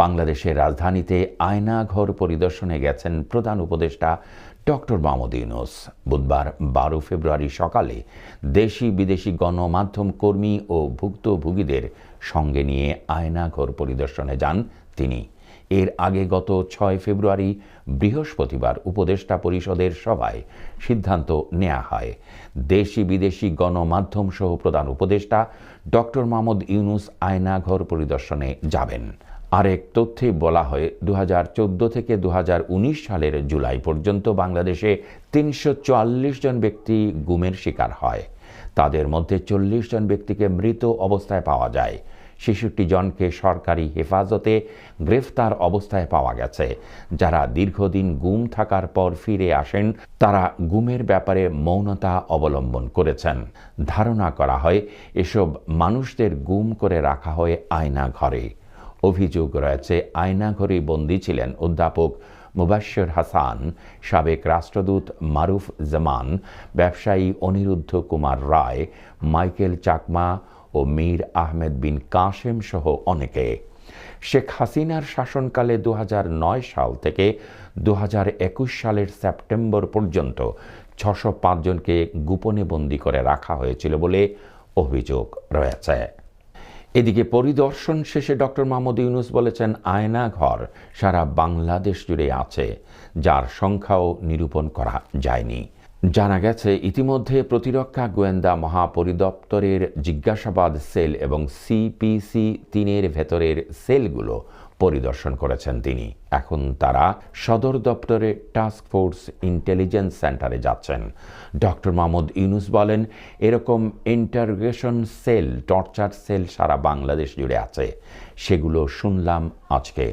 বাংলাদেশের রাজধানীতে আয়নাঘর পরিদর্শনে গেছেন প্রধান উপদেষ্টা ডক্টর মাহমুদ ইউনুস। বুধবার বারো ফেব্রুয়ারি সকালে দেশি বিদেশি গণমাধ্যম কর্মী ও ভুক্তভোগীদের সঙ্গে নিয়ে আয়নাঘর পরিদর্শনে যান তিনি। এর আগে গত ছয় ফেব্রুয়ারি বৃহস্পতিবার উপদেষ্টা পরিষদের সভায় সিদ্ধান্ত নেওয়া হয়। দেশি বিদেশি গণমাধ্যম সহ প্রধান উপদেষ্টা ডক্টর মাহমুদ ইউনুস আয়নাঘর পরিদর্শনে যাবেন। আরেক তথ্যে বলা হয় দু হাজার চোদ্দ থেকে দু হাজার উনিশ সালের জুলাই পর্যন্ত বাংলাদেশে তিনশো চুয়াল্লিশ জন ব্যক্তি গুমের শিকার হয়। তাদের মধ্যে চল্লিশ জন ব্যক্তিকে মৃত অবস্থায় পাওয়া যায়। ছেষট্টি জনকে সরকারি হেফাজতে গ্রেফতার অবস্থায় পাওয়া গেছে। যারা দীর্ঘদিন গুম থাকার পর ফিরে আসেন, তারা গুমের ব্যাপারে মৌনতা অবলম্বন করেছেন। ধারণা করা হয়, এসব মানুষদের গুম করে রাখা হয় আয়না ঘরে। অভিযোগ রয়েছে আয়নাঘরে বন্দী ছিলেন অধ্যাপক মুবাশ্বর হাসান, সাবেক রাষ্ট্রদূত মারুফ জামান, ব্যবসায়ী অনিরুদ্ধ কুমার রায়, মাইকেল চাকমা ও মীর আহমেদ বিন কাশেম সহ অনেকে। শেখ হাসিনার শাসনকালে দু হাজার নয় সাল থেকে দু হাজার একুশ সালের সেপ্টেম্বর পর্যন্ত ছশো জনকে গোপনে বন্দী করে রাখা হয়েছিল বলে অভিযোগ রয়েছে। এদিকে পরিদর্শন শেষে ডক্টর মাহমুদ ইউনুস বলেছেন, আয়না ঘর সারা বাংলাদেশ জুড়ে আছে, যার সংখ্যাও নিরূপণ করা যায়নি। জানা গেছে, ইতিমধ্যে প্রতিরক্ষা গোয়েন্দা মহাপরিদপ্তরের জিজ্ঞাসাবাদ সেল এবং সিপিসি তিনের ভেতরের সেলগুলো পরিদর্শন করেছেন তিনি। এখন তারা সদর দপ্তরে টাস্ক ফোর্স ইন্টেলিজেন্স সেন্টারে যাচ্ছেন। ডক্টর মাহমুদ ইউনুস বলেন, এরকম ইন্টারগ্রেশন সেল টর্চার সেল সারা বাংলাদেশ জুড়ে আছে। সেগুলো শুনলাম আজকে।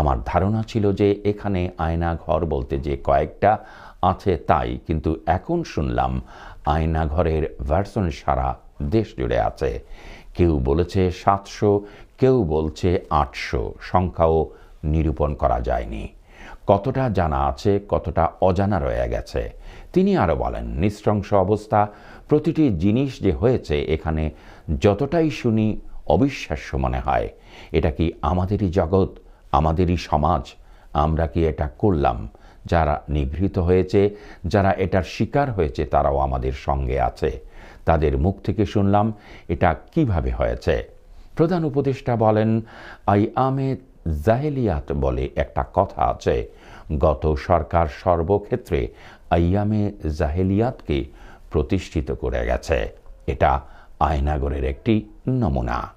আমার ধারণা ছিল যে এখানে আয়না ঘর বলতে যে কয়েকটা আছে তাই, কিন্তু এখন শুনলাম আয়না ঘরের ভার্সন সারা দেশ জুড়ে আছে। কেউ বলেছে সাতশো, কেউ বলছে আটশো। সংখ্যাও নিরূপণ করা যায়নি। কতটা জানা আছে, কতটা অজানা রয়ে গেছে? তিনি আরও বলেন, নিঃশংস অবস্থা। প্রতিটি জিনিস যে হয়েছে, এখানে যতটাই শুনি অবিশ্বাস্য মনে হয়। এটা কি আমাদেরই জগৎ, আমাদেরই সমাজ? আমরা কি এটা করলাম? যারা নিভৃত হয়েছে, যারা এটার শিকার হয়েছে, তারাও আমাদের সঙ্গে আছে। তাদের মুখ থেকে শুনলাম, এটা কীভাবে হয়েছে? প্রধান উপদেষ্টা বলেন, আই আমে জাহেলিয়াত বলে একটা কথা আছে। গত সরকার সর্বক্ষেত্রে আইয়ামে জাহেলিয়াতকে প্রতিষ্ঠিত করে গেছে। এটা আয়নাগরের একটি নমুনা।